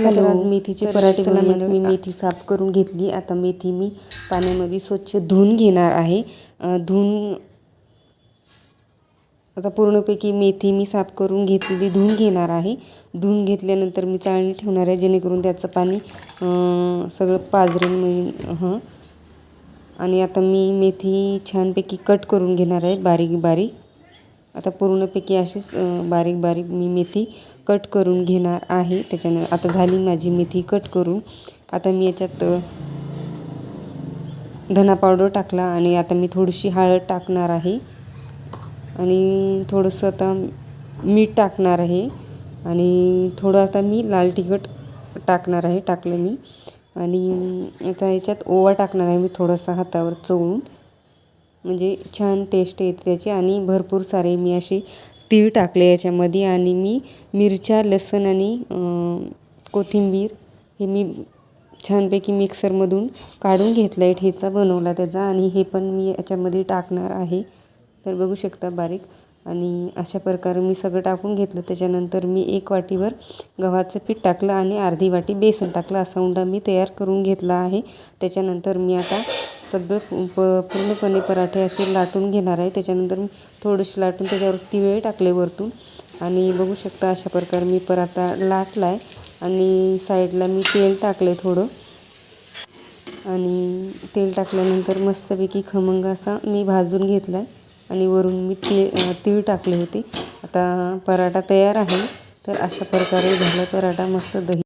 चला तर. आज मेथीचे पराठे. मंडळी, मी मेथी साफ करून घेतली. आता मेथी मी पाण्यामध्ये स्वच्छ धुवून घेणार आहे. धुवून आता पूर्णपैकी मेथी मी साफ करून घेतलेली धुवून घेणार आहे. धुवून घेतल्यानंतर मी चाळणी ठेवणार आहे जेणेकरून त्याचं पाणी सगळं म्हणजे हं. आणि आता मी मेथी छानपैकी कट करून घेणार आहे बारीक बारीक आता पूर्णपैकी अशीच बारीक बारीक मी मेथी कट करून घेणार आहे. त्याच्यानं आता झाली माझी मेथी कट करून. आता मी याच्यात धना पावडर टाकला आणि आता मी थोडीशी हळद टाकणार आहे. आणि थोडंसं आता मीठ टाकणार आहे. आणि थोडं आता मी लाल तिखट टाकणार आहे टाकलं मी. आणि आता याच्यात ओवा टाकणार आहे मी थोडासा हातावर चोळून. म्हणजे छान टेस्ट येते त्याची. आणि भरपूर सारे मी असे तीळ टाकले याच्यामध्ये. आणि मी मिरच्या लसूण आणि कोथिंबीर हे मी छानपैकी मिक्सरमधून काढून घेतलं आहे ठेचा बनवला त्याचा. आणि हे पण मी याच्यामध्ये टाकणार आहे. तर बघू शकता बारीक. आणि अशा प्रकारे मी सगळं टाकून घेतलं. त्याच्यानंतर मी एक वाटीवर गव्हाचं पीठ टाकलं आणि अर्धी वाटी बेसन टाकलं. असा उंडा मी तयार करून घेतला आहे. त्याच्यानंतर मी आता सगळं प पूर्णपणे पराठे असे लाटून घेणार आहे. त्याच्यानंतर मी थोडेसे लाटून त्याच्यावर तिळे टाकले वरतून. आणि बघू शकता अशा प्रकारे मी पराठा लाटला आहे आणि साईडला मी तेल टाकले थोडं. आणि तेल टाकल्यानंतर मस्तपैकी खमंग असा मी भाजून घेतला आहे आणि वरून मी ती तीळ टाकले होते. आता पराठा तयार आहे तर अशा प्रकारे झाला पराठा मस्त दही